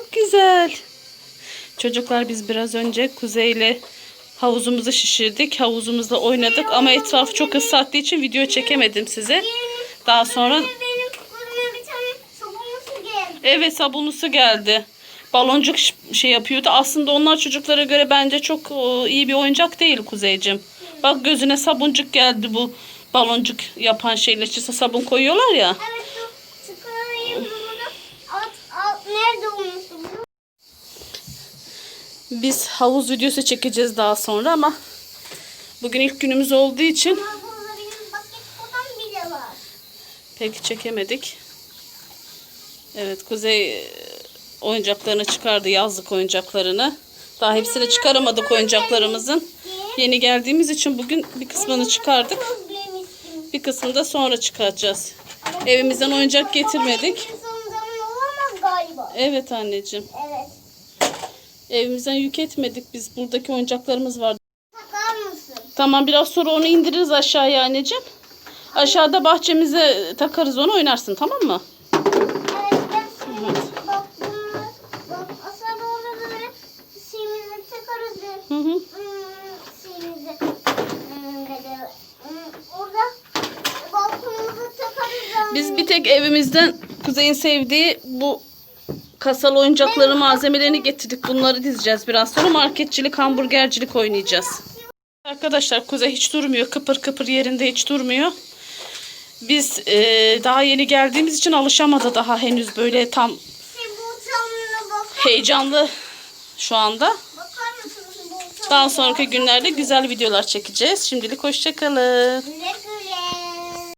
çok güzel. Çocuklar biz biraz önce Kuzey'le havuzumuzu şişirdik. Havuzumuzda oynadık ama etrafı çok ıslattığı için video çekemedim size. Daha sonra bir tane sabunlusu geldi. evet. Baloncuk şey yapıyordu. Aslında onlar çocuklara göre bence çok iyi bir oyuncak değil Kuzeycim. Bak gözüne sabuncuk geldi bu baloncuk yapan şeyler. İçine sabun koyuyorlar ya. Evet bunu. Nerede olmuştu bu? Biz havuz videosu çekeceğiz daha sonra ama bugün ilk günümüz olduğu için Ama burada benim baket kodam bile var. pek çekemedik. Evet Kuzey e, oyuncaklarını çıkardı yazlık oyuncaklarını. Daha hepsini çıkaramadık oyuncaklarımızın. Yeni geldiğimiz için bugün bir kısmını çıkardık. Özlemiştim. Bir kısmını da sonra çıkaracağız. Evimizden oyuncak getirmedik. Evet anneciğim. Evet. Evimizden yük etmedik biz. Buradaki oyuncaklarımız var. Takar mısın? Tamam biraz sonra onu indiririz aşağıya anneciğim. Aşağıda bahçemize takarız onu oynarsın tamam mı? Evet ben şimdi bak bunlar bak aslında orada böyle şeyimizi takarız Hı hı. şeyimizi orada balkonumuza takarız. Biz bir tek evimizden Kuzey'in sevdiği bu kasalı oyuncakları malzemelerini getirdik. Bunları dizeceğiz biraz sonra marketçilik, hamburgercilik oynayacağız. Arkadaşlar Kuzey hiç durmuyor. Kıpır kıpır yerinde hiç durmuyor. Biz eee, daha yeni geldiğimiz için alışamadı daha henüz böyle tam heyecanlı şu anda. Daha sonraki günlerde güzel videolar çekeceğiz. Şimdilik hoşçakalın.